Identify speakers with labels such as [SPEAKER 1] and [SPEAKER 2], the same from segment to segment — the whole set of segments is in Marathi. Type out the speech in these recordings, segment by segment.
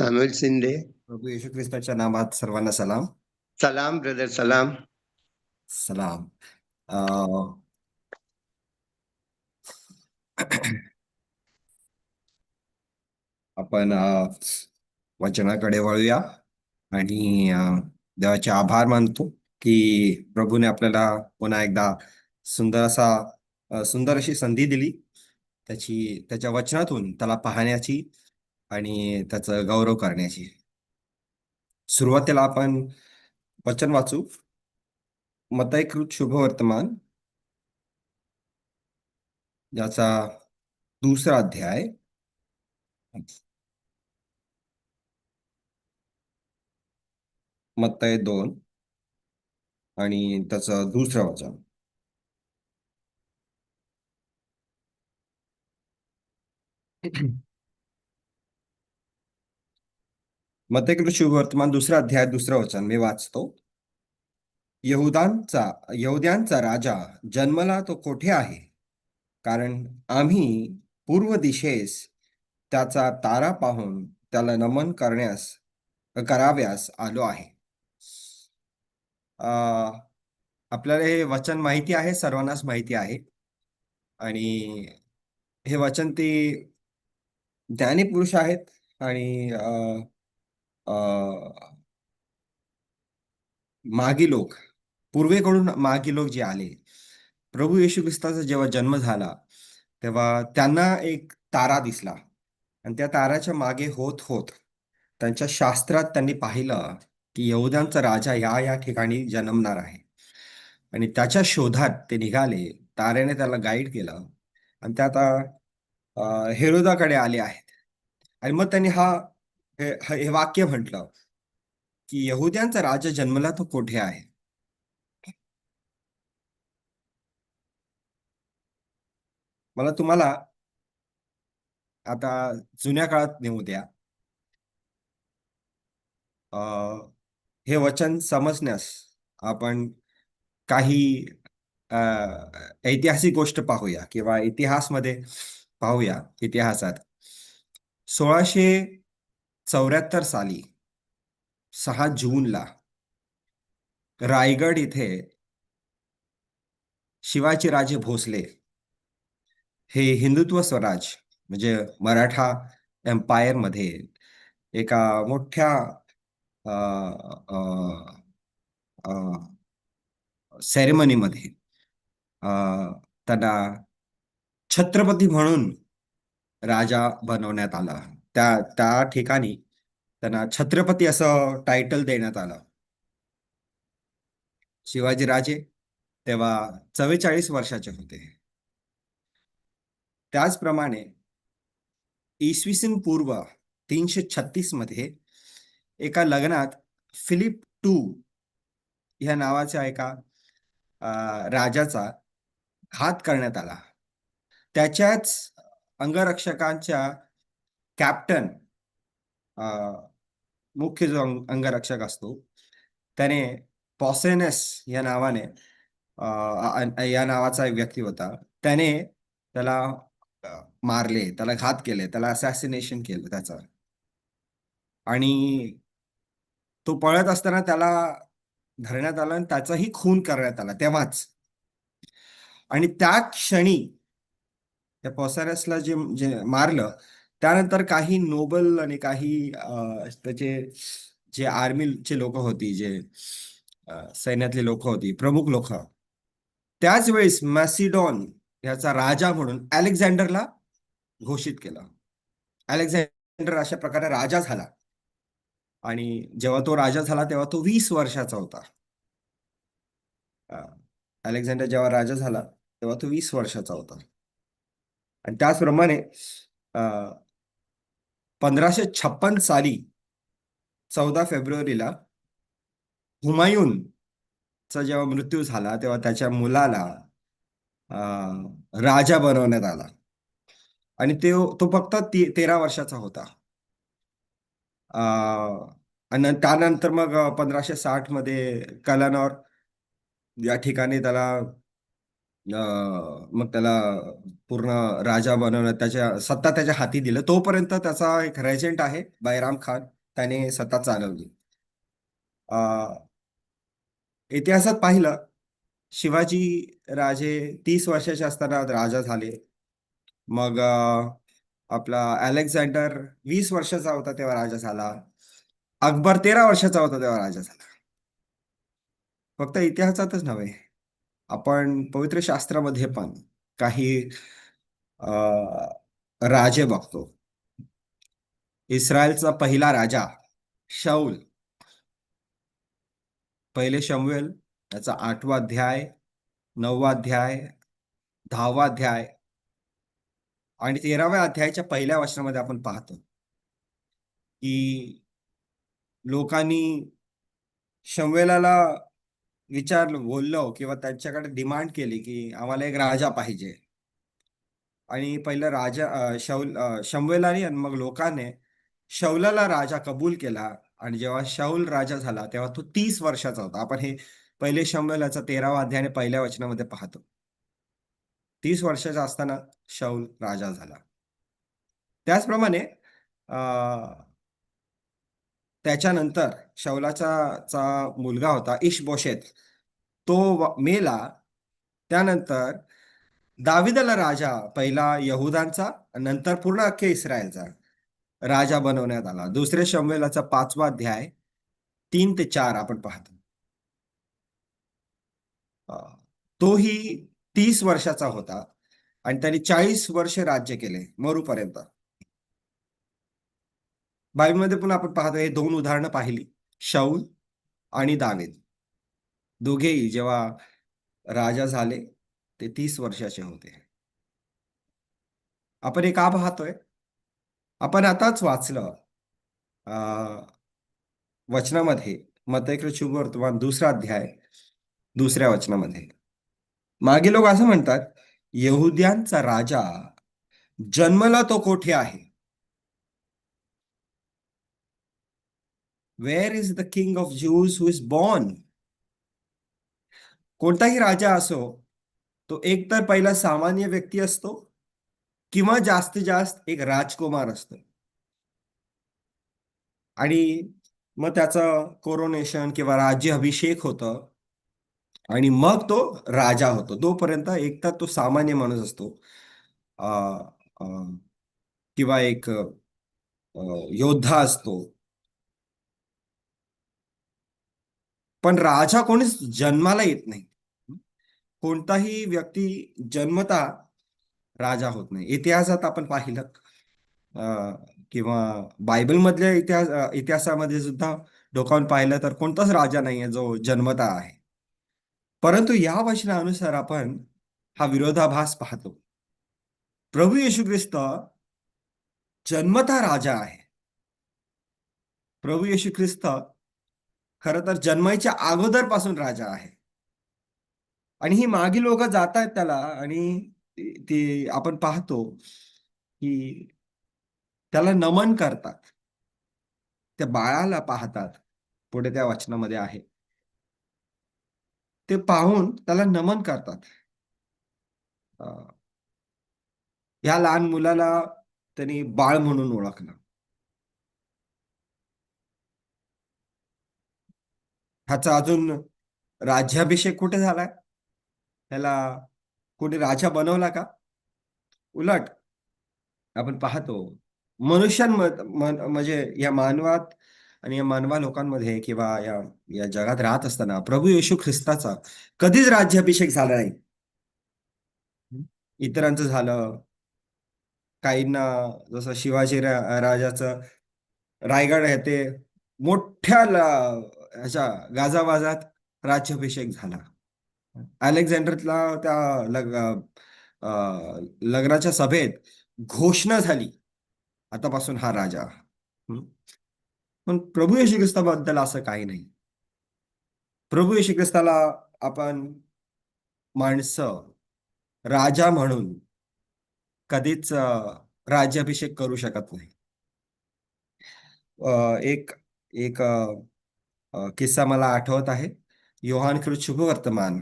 [SPEAKER 1] सॅम्युअल शिंदे.
[SPEAKER 2] प्रभू येशू ख्रिस्ताच्या नामात सर्वांना सलाम.
[SPEAKER 1] सलाम ब्रदर सलाम.
[SPEAKER 2] सलाम. आपण वचनाकडे वळूया आणि देवाचे आभार मानतो की प्रभूने आपल्याला पुन्हा एकदा सुंदर असा सुंदर अशी संधी दिली. त्याची त्याच्या वचनातून त्याला पाहण्याची आणि त्याचं गौरव करण्याची. सुरुवातीला आपण वचन वाचू. मतायकृत शुभवर्तमान ज्याचा दुसरा अध्याय. मत्तय दोन. आणि त्याचं दुसरं वचन. मत्तयकृत वर्तमान दुसरा अध्याय दुसरं वचन. मी वाचतो. यहुदांचा यहुद्यांचा राजा जन्मला तो कोठे आहे? कारण आम्ही पूर्व दिशेस त्याचा तारा पाहून त्याला नमन करण्यास कराव्यास आलो आहे. अं, आपल्याला हे वचन माहिती आहे सर्वांनाच माहिती आहे. आणि हे वचन ते ज्ञानी पुरुष आहेत आणि अं, मागी लोक पूर्वेकडून मागी लोक जे आले प्रभू येशू ख्रिस्ताचा जेव्हा जन्म झाला तेव्हा त्यांना एक तारा दिसला. आणि त्या ताराच्या मागे होत होत त्यांच्या शास्त्रात त्यांनी पाहिलं की यहुद्यांचा राजा या या ठिकाणी जन्मणार आहे. आणि त्याच्या शोधात ते निघाले तारेने त्याला गाईड केलं आणि ते आता हेरोदाकडे आले आहेत. आणि मग त्यांनी हा हे हे वाक्य म्हटलं की यहुद्यांचा राजा जन्मला तो कोठे आहे? मला तुम्हाला आता जुन्या काळात नेऊ द्या. अं, हे वचन समजण्यास आपण काही अं, ऐतिहासिक गोष्ट पाहूया किंवा इतिहासमध्ये पाहूया इतिहासात. सोळाशे चौऱ्याहत्तर साली सहा जूनला रायगड इथे शिवाजी राजे भोसले हे हिंदुत्व स्वराज म्हणजे मराठा एम्पायरमध्ये एका मोठ्या सेरेमनीमध्ये त्यांना छत्रपती म्हणून राजा बनवण्यात आला. त्या त्या ठिकाणी त्यांना छत्रपती असं टायटल देण्यात आलं. शिवाजी राजे तेव्हा चव्वेचाळीस वर्षाचे होते. त्याचप्रमाणे इसवी सन पूर्व तीनशे छत्तीसमध्ये एका लग्नात फिलिप टू ह्या नावाच्या एका राजाचा घात करण्यात आला. त्याच्याच अंगरक्षकांच्या कॅप्टन अं, मुख्य जो अंगरक्षक असतो त्याने पॉसेनस या नावाने अं, या नावाचा एक व्यक्ती होता. त्याने त्याला मारले त्याला घात केले त्याला असॅसिनेशन केलं त्याचं. आणि तो पळत असताना त्याला धरण्यात आला आणि त्याचाही खून करण्यात आला तेव्हाच. आणि त्या क्षणी त्या पॉसेनसला जे जे मारलं त्यानंतर काही नोबल आणि काही त्याचे जे आर्मीचे लोक होती जे सैन्यातले सैन्यातली लोक होती प्रमुख लोक त्याच वेळेस मॅसिडॉन याचा राजा म्हणून अलेक्झांडरला घोषित केलं. अलेक्झांडर अशा प्रकारे राजा झाला. आणि जेव्हा तो राजा झाला तेव्हा तो वीस वर्षाचा होता. अलेक्झांडर जेव्हा राजा झाला तेव्हा तो वीस वर्षाचा होता. आणि त्याचप्रमाणे पंधराशे छप्पन साली चौदा फेब्रुवारीला हुमायूनचा जेव्हा मृत्यू झाला तेव्हा त्याच्या मुलाला राजा बनवण्यात आला. आणि ते तो फक्त ती तेरा वर्षाचा होता. आणि त्यानंतर मग पंधराशे साठमध्ये कलानौर या ठिकाणी त्याला मग त्याला पूर्ण राजा बनवणं त्याच्या सत्ता त्याच्या हाती दिलं. तोपर्यंत त्याचा एक रेजेंट आहे बैराम खान. त्याने सत्ता चालवली. अं, इतिहासात पाहिलं शिवाजी राजे तीस वर्षाचे असताना राजा झाले. मग आपला अलेक्झांडर वीस वर्षाचा होता तेव्हा राजा झाला. अकबर तेरा वर्षाचा होता तेव्हा राजा झाला. फक्त इतिहासातच नव्हे. आपण पवित्र शास्त्रामध्ये पण काही अं, राजे बघतो. इस्रायलचा पहिला राजा शौल पहिले शमवेल याचा आठवा अध्याय नववा अध्याय दहावा अध्याय आणि तेराव्या अध्यायाच्या पहिल्या वचनामध्ये आपण पाहतो की लोकांनी शमवेलाला विचारलं बोललो किंवा त्यांच्याकडे डिमांड केली की आम्हाला एक राजा पाहिजे. आणि पहिलं राजा शौल अं, शमवेलाने आणि मग लोकांनी शौलाला राजा कबूल केला. आणि जेव्हा शौल राजा झाला तेव्हा तो तीस वर्षाचा होता. आपण हे पहिले शमवेलाचा तेरावा अध्याय आणि पहिल्या वचनामध्ये पाहतो. तीस वर्षाचा असताना शौल राजा झाला. त्याचप्रमाणे अं, त्याच्यानंतर शौलाचा चा मुलगा होता इशबोशेत तो मेला. त्यानंतर दाविदाला राजा पहिला यहुदांचा नंतर पूर्ण अख्खे इस्रायलचा राजा बनवण्यात आला. दुसऱ्या शमवेलाचा पाचवा अध्याय तीन ते चार आपण पाहतो. तोही तीस वर्षाचा होता आणि त्यांनी चाळीस वर्ष राज्य केले मरूपर्यंत. बायबलमध्ये पण आपण पाहतो हे दोन उदाहरणं पाहिली. शौल आणि दावीद. दोघेही जेव्हा राजा झाले ते तीस वर्षाचे होते. आपण हे का पाहतोय. आपण आताच वाचलं अं, वचनामध्ये मतैकृत शुभ वर्तमान दुसरा अध्याय दुसऱ्या वचनामध्ये. मागे लोक असं म्हणतात यहुद्यांचा राजा जन्मला तो कोठे आहे? Where is the king of Jews who is born कोणताही राजा असो तो एकतर पहिला सामान्य व्यक्ती असतो किंवा जास्तीत जास्त एक राजकुमार असतो. आणि मग त्याचं कोरोनेशन किंवा राज्य अभिषेक होतं आणि मग तो राजा होतो. तोपर्यंत एकतर तो सामान्य माणूस असतो. किंवा एक योद्धा असतो. पण राजा कोणीच जन्माला येत नाही. कोणताही व्यक्ती जन्मता राजा होत नाही. इतिहासात आपण पाहिलं अं, किंवा बायबलमधल्या इतिहास इतिहासामध्ये सुद्धा डोकावून पाहिलं तर कोणताच राजा नाहीये जो जन्मता आहे. परंतु या वचनानुसार आपण हा विरोधाभास पाहतो. प्रभू येशू ख्रिस्त जन्मता राजा आहे. प्रभू येशू ख्रिस्त खरं तर जन्मायच्या अगोदरपासून राजा आहे. आणि ही मागी लोक जात आहेत त्याला आणि ती आपण पाहतो की त्याला नमन करतात. त्या बाळाला पाहतात. पुढे त्या वचनामध्ये आहे. ते पाहून त्याला नमन करतात. ह्या लहान मुलाला त्यांनी बाळ म्हणून ओळखलं. ह्याचा अजून राज्याभिषेक कुठे झालाय? त्याला कोणी राजा बनवला का? उलट आपण पाहतो मनुष्यांमध्ये म्हणजे या मानवात आणि या मानवा लोकांमध्ये किंवा या या जगात राहत असताना प्रभू येशू ख्रिस्ताचा कधीच राज्याभिषेक झाला नाही. इतरांचं झालं काहींना जसं शिवाजी राजाचं रायगड आहे ते मोठ्या ह्याच्या गाजावाजात राज्याभिषेक झाला. अलेक्झांडरला त्या लग अं, लग्नाच्या सभेत घोषणा झाली. आतापासून हा राजा. पण प्रभू येशू ख्रिस्ताबद्दल असं काही नाही. प्रभू येशू ख्रिस्ताला आपण माणसं राजा म्हणून कधीच राज्याभिषेक करू शकत नाही. अं, एक एक किस्सा मला आठवत आहे. योहान कृत शुभवर्तमान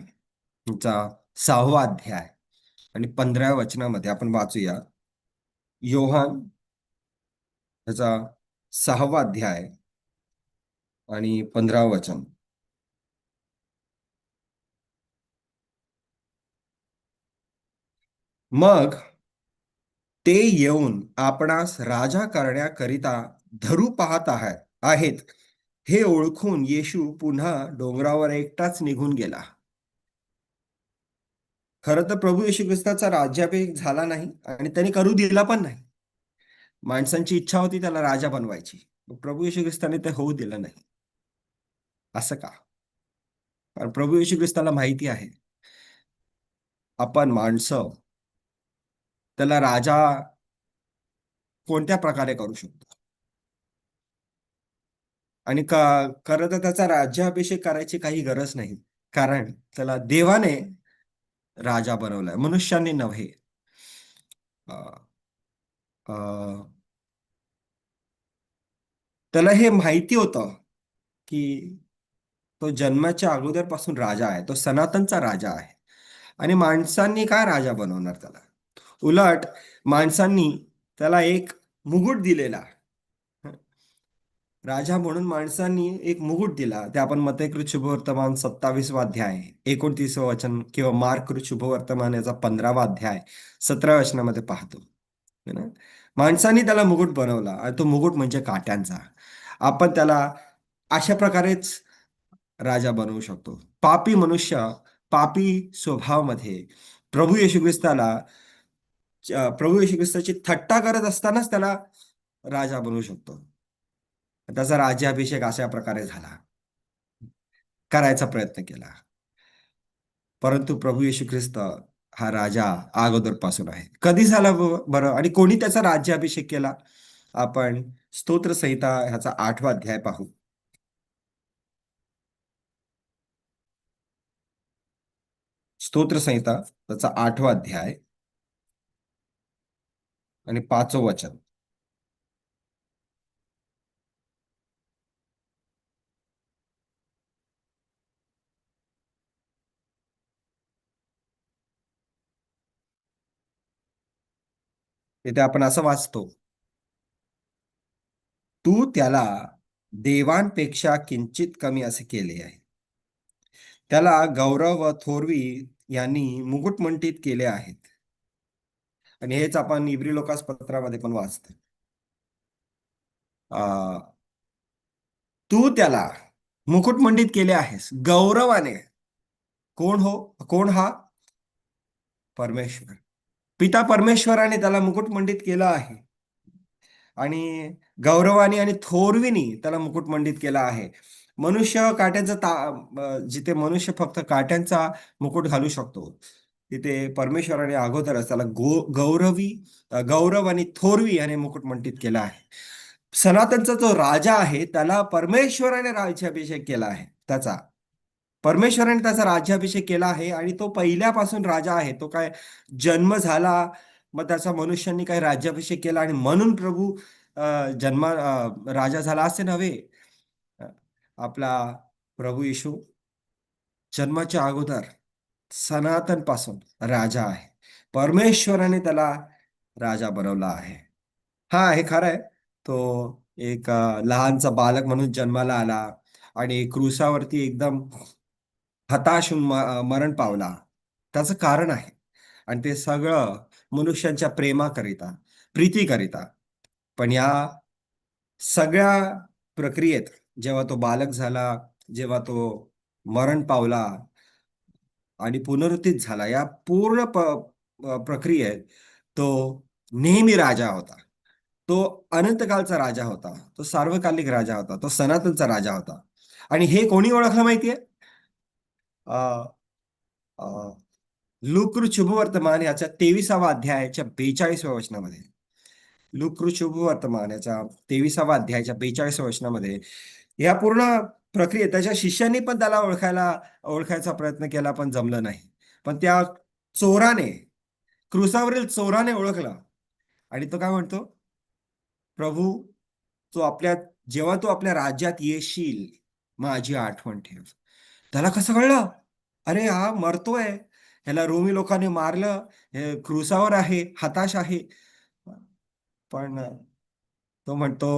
[SPEAKER 2] चा सहावा अध्याय आणि पंधराव्या वचनामध्ये आपण वाचूया. योहान त्याचा सहावा अध्याय आणि पंधरावं वचन. मग ते येऊन आपणास राजा करण्याकरिता धरू पाहत आहे आहेत. हे ओळखून येशू पुन्हा डोंगरावर एकटाच निघून गेला. खरं तर प्रभू येशू ख्रिस्ताचा राज्याभिषेक झाला नाही आणि त्यांनी करू दिला पण नाही. माणसांची इच्छा होती त्याला राजा बनवायची. प्रभू येशू ख्रिस्ताने ते होऊ दिलं नाही. असं का? कारण प्रभू येशू ख्रिस्ताला माहिती आहे. आपण माणसं त्याला राजा कोणत्या प्रकारे करू शकतो? आणि खरं तर त्याचा राज्याभिषेक करायची काही गरज नाही. कारण त्याला देवाने राजा बनवलाय मनुष्याने नव्हे. अं, त्याला हे माहिती होतं की तो जन्माच्या अगोदरपासून राजा आहे तो सनातनचा राजा आहे. आणि माणसांनी काय राजा बनवणार त्याला? उलट माणसांनी त्याला एक मुगुट दिलेला. राजा म्हणून माणसांनी एक मुकुट दिला. ते आपण मतेकृत शुभवर्तमान सत्तावीसवा अध्याय एकोणतीसवं वचन किंवा मार्कृत शुभवर्तमान याचा पंधरावा अध्याय सतरा वचनामध्ये पाहतो. ना? माणसांनी त्याला मुकुट बनवला आणि तो मुकुट म्हणजे काट्यांचा. आपण त्याला अशा प्रकारेच राजा बनवू शकतो. पापी मनुष्य पापी स्वभावामध्ये प्रभू येशू ख्रिस्ताला प्रभू येशू ख्रिस्ताची थट्टा करत असतानाच त्याला राजा बनवू शकतो. त्याचा राज्याभिषेक अशा प्रकारे झाला. करायचा प्रयत्न केला. परंतु प्रभू येशू ख्रिस्त हा राजा अगोदरपासून आहे. कधी झाला बरं? आणि कोणी त्याचा राज्याभिषेक केला? आपण स्तोत्र संहिता ह्याचा आठवा अध्याय पाहू. स्तोत्र संहिता त्याचा आठवा अध्याय. आणि पाचवं वचन. तिथे आपण असं वाचतो तू त्याला देवांपेक्षा किंचित कमी असे केले आहे. त्याला गौरव व थोरवी यांनी मुकुटमंडित केले आहेत. आणि हेच आपण इब्री लोकास पत्रामध्ये पण वाचतो. तू त्याला मुकुटमंडित केले आहेस. गौरवाने. कोण हो? कोण हा? परमेश्वर. पिता परमेश्वराने त्याला मुकुटमंडित केलं आहे. आणि गौरवाने आणि थोरविनी त्याला मुकुटमंडित केला आहे. मनुष्य काट्यांचा ता जिथे मनुष्य फक्त काट्यांचा मुकुट घालू शकतो तिथे परमेश्वराने अगोदरच त्याला गो गौरवी गौरव आणि थोरवी याने मुकुटमंडित केला आहे. सनातनचा जो राजा आहे त्याला परमेश्वराने राज्याभिषेक केला आहे. त्याचा परमेश्वराने त्याचा राज्याभिषेक केला आहे आणि तो पहिल्यापासून राजा आहे. तो काय जन्म झाला मग त्याचा मनुष्यांनी काही राज्याभिषेक केला आणि म्हणून प्रभू जन्मा राजा झाला असे नव्हे? आपला प्रभू येशू जन्माच्या अगोदर सनातनपासून राजा आहे. परमेश्वराने त्याला राजा बनवला आहे. हा हे खरं आहे. तो एक लहानचा बालक म्हणून जन्माला आला आणि क्रुसावरती एकदम हताश मरण पावला. त्याचं कारण आहे. आणि ते सगळं मनुष्यांच्या प्रेमाकरिता प्रीतीकरिता. पण या सगळ्या प्रक्रियेत जेव्हा तो बालक झाला जेव्हा तो मरण पावला आणि पुनरुत्थित झाला या पूर्ण प प्रक्रियेत तो नेहमी राजा होता. तो अनंतकालचा राजा होता. तो सार्वकालिक राजा होता. तो सनातनचा राजा होता. आणि हे कोणी ओळखलं माहितीये? अ, अ, लुकृ शुभवर्तमान याच्या तेविसावा अध्यायाच्या बेचाळीसव्या वचनामध्ये लुकृ शुभवर्तमान याच्या तेविसावा अध्यायाच्या बेचाळीसव्या वचनामध्ये या पूर्ण प्रक्रियेत त्याच्या शिष्यांनी पण त्याला ओळखायला ओळखायचा प्रयत्न केला पण जमलं नाही पण त्या चोराने क्रुसावरील चोराने ओळखला आणि तो काय म्हणतो प्रभू तो आपल्या जेव्हा तू आपल्या राज्यात येशील माझी आठवण ठेव त्याला कसं कळलं अरे हा मरतोय. ह्याला रोमी लोकांनी मारलं. हे क्रुसावर आहे हताश आहे. पण तो म्हणतो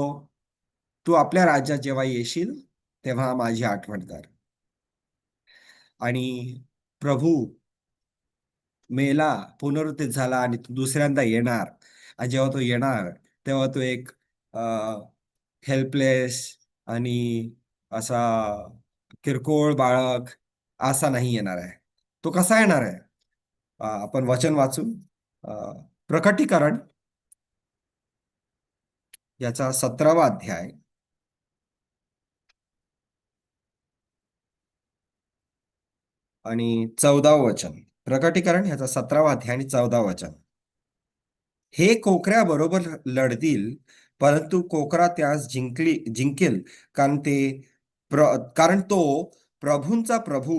[SPEAKER 2] तू आपल्या राज्यात जेव्हा येशील तेव्हा माझी आठवण कर. आणि प्रभू मेला पुनरुत्थित झाला आणि तू दुसऱ्यांदा येणार. आणि जेव्हा तो येणार तेव्हा तो एक हेल्पलेस आणि असा किरकोळ बाळक असा नाही येणार आहे. तो कसा येणार आहे? आपण वचन वाचू. प्रकटीकरण. याचा सतरावा अध्याय. आणि चौदावं वचन. प्रकटीकरण ह्याचा सतरावा अध्याय आणि चौदावं वचन. हे कोकऱ्या बरोबर लढतील परंतु कोकरा त्यास जिंकली जिंकेल. कारण ते प्र कारण तो प्रभूंचा प्रभू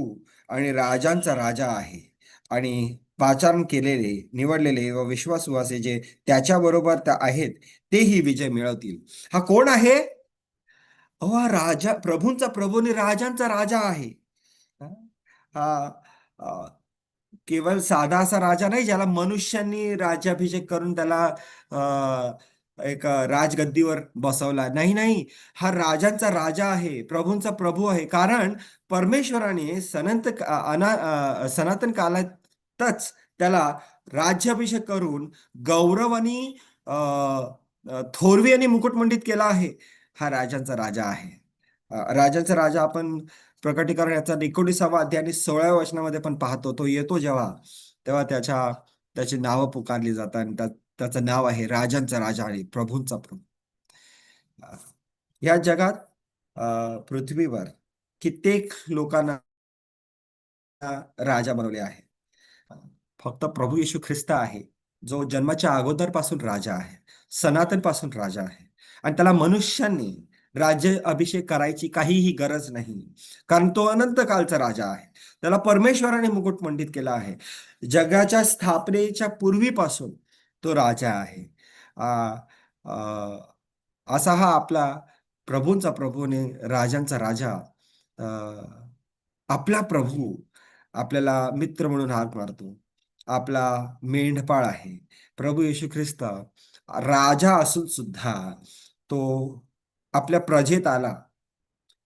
[SPEAKER 2] आणि राजांचा राजा आहे. आणि पाचारण केलेले निवडलेले व विश्वासू असे जे त्याच्याबरोबर त्या आहेत तेही विजय मिळवतील. हा कोण आहे? अहो हा राजा प्रभूंचा प्रभू आणि राजांचा राजा आहे. हा केवळ साधा असा राजा नाही ज्याला मनुष्यांनी राज्याभिषेक करून त्याला एक राजगद्दीवर बसवला. नाही नाही हा राजांचा राजा आहे प्रभूंचा प्रभू आहे. कारण परमेश्वराने सनंत अना सनातन काळातच त्याला राज्याभिषेक करून गौरव आणि थोरवी आणि मुकुटमंडित केला आहे. हा राजांचा राजा आहे. राजांचा राजा आपण प्रकटीकरण याचा एकोणीसावा अध्याय आणि सोळाव्या वचनामध्ये पण पाहतो. तो येतो जेव्हा तेव्हा त्याच्या त्याची नावं पुकारली जातात आणि त्यात त्याचं नाव आहे राजांचा राजा आणि प्रभूंचा प्रभू. या जगात पृथ्वीवर कित्येक लोकांना राजा बनवले आहे. फक्त प्रभू येशू ख्रिस्त आहे. जो जन्माच्या अगोदरपासून राजा आहे. सनातनपासून राजा आहे. आणि त्याला मनुष्यांनी राज्य अभिषेक करायची काहीही गरज नाही. कारण तो अनंत कालचा राजा आहे. त्याला परमेश्वराने मुकुट मंडित केला आहे. जगाच्या स्थापनेच्या पूर्वीपासून तो राजा आहे. असा हा आपला प्रभूंचा प्रभूने राजांचा राजा आपला प्रभू आपल्याला मित्र म्हणून हाक मारतो. आपला मेंढपाळ आहे. प्रभू येशू ख्रिस्त राजा असून सुद्धा तो आपल्या प्रजेत आला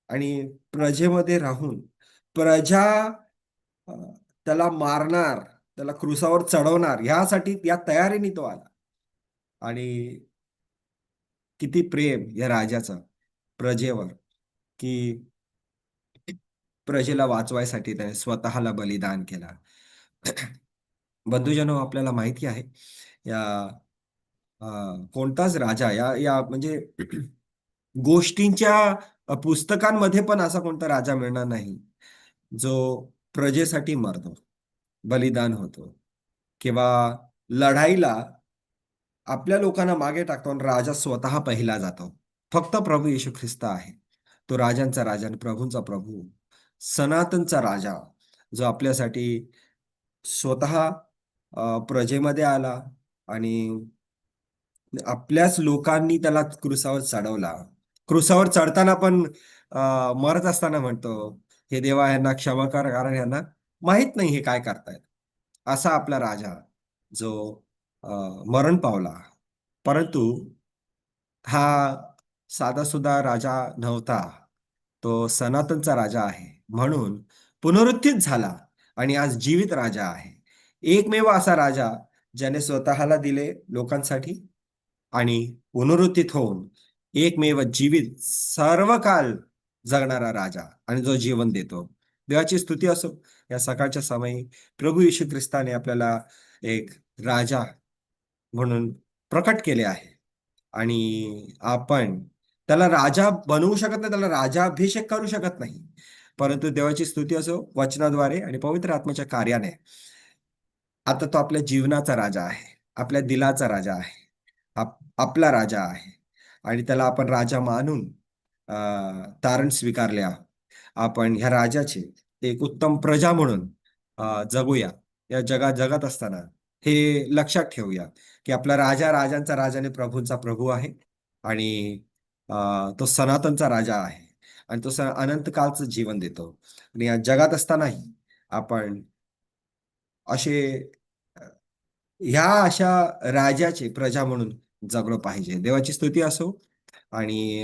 [SPEAKER 2] आणि प्रजेमध्ये राहून प्रजा त्याला मारणार त्याला क्रुसावर चढवणार ह्यासाठी या तयारीने तो आला. आणि किती प्रेम या राजाचं प्रजेवर की प्रजेला वाचवायसाठी त्याने स्वतःला बलिदान केला. बंधुजनो आपल्याला माहिती आहे या कोणताच राजा या या म्हणजे गोष्टींच्या पुस्तकांमध्ये पण असा कोणता राजा मिळणार नाही जो प्रजेसाठी मरतो. बलिदान होतो. किंवा लढाईला आपल्या लोकांना मागे टाकतो आणि राजा स्वतः पहिला जातो. फक्त प्रभू येशू ख्रिस्त आहे. तो राजांचा राजा आणि प्रभूंचा प्रभू सनातनचा राजा जो आपल्यासाठी स्वतः प्रजेमध्ये आला आणि आपल्याच लोकांनी त्याला क्रुसावर चढवला. क्रुसावर चढताना पण मरत असताना म्हणतो हे देवा यांना क्षमा कर कारण यांना माहीत नाही हे काय करतायत. असा आपला राजा जो मरण पावला परंतु हा साधासुद्धा राजा नव्हता. तो सनातनचा राजा आहे. म्हणून पुनरुत्थित झाला आणि आज जीवित राजा आहे. एकमेव असा राजा ज्याने स्वतःला दिले लोकांसाठी आणि पुनरुत्थित होऊन एकमेव जीवित सर्व काल जगणारा राजा आणि जो जीवन देतो. देवाची स्तुती असो या सकाळच्या समयी प्रभू येशू ख्रिस्ताने आपल्याला एक राजा म्हणून प्रकट केले आहे. आणि आपण त्याला राजा बनवू शकत नाही त्याला राजाभिषेक करू शकत नाही. परंतु देवाची स्तुती असो वचनाद्वारे आणि पवित्र आत्म्याच्या कार्याने आता तो आपल्या जीवनाचा राजा आहे आपल्या दिलाचा राजा आहे आप आपला राजा आहे. आणि त्याला आपण राजा मानून अं, तारण स्वीकारले आहोत. आपण ह्या राजाचे एक उत्तम प्रजा म्हणून अं, जगूया. या जगात जगत असताना हे लक्षात ठेवूया की आपला राजा राजांचा राजा आणि प्रभूंचा प्रभू आहे आणि तो सनातनचा राजा आहे आणि तो स अनंत कालचं जीवन देतो. आणि या जगात असतानाही आपण असे ह्या अशा राजाचे प्रजा म्हणून जगलो पाहिजे. देवाची स्तुती असो आणि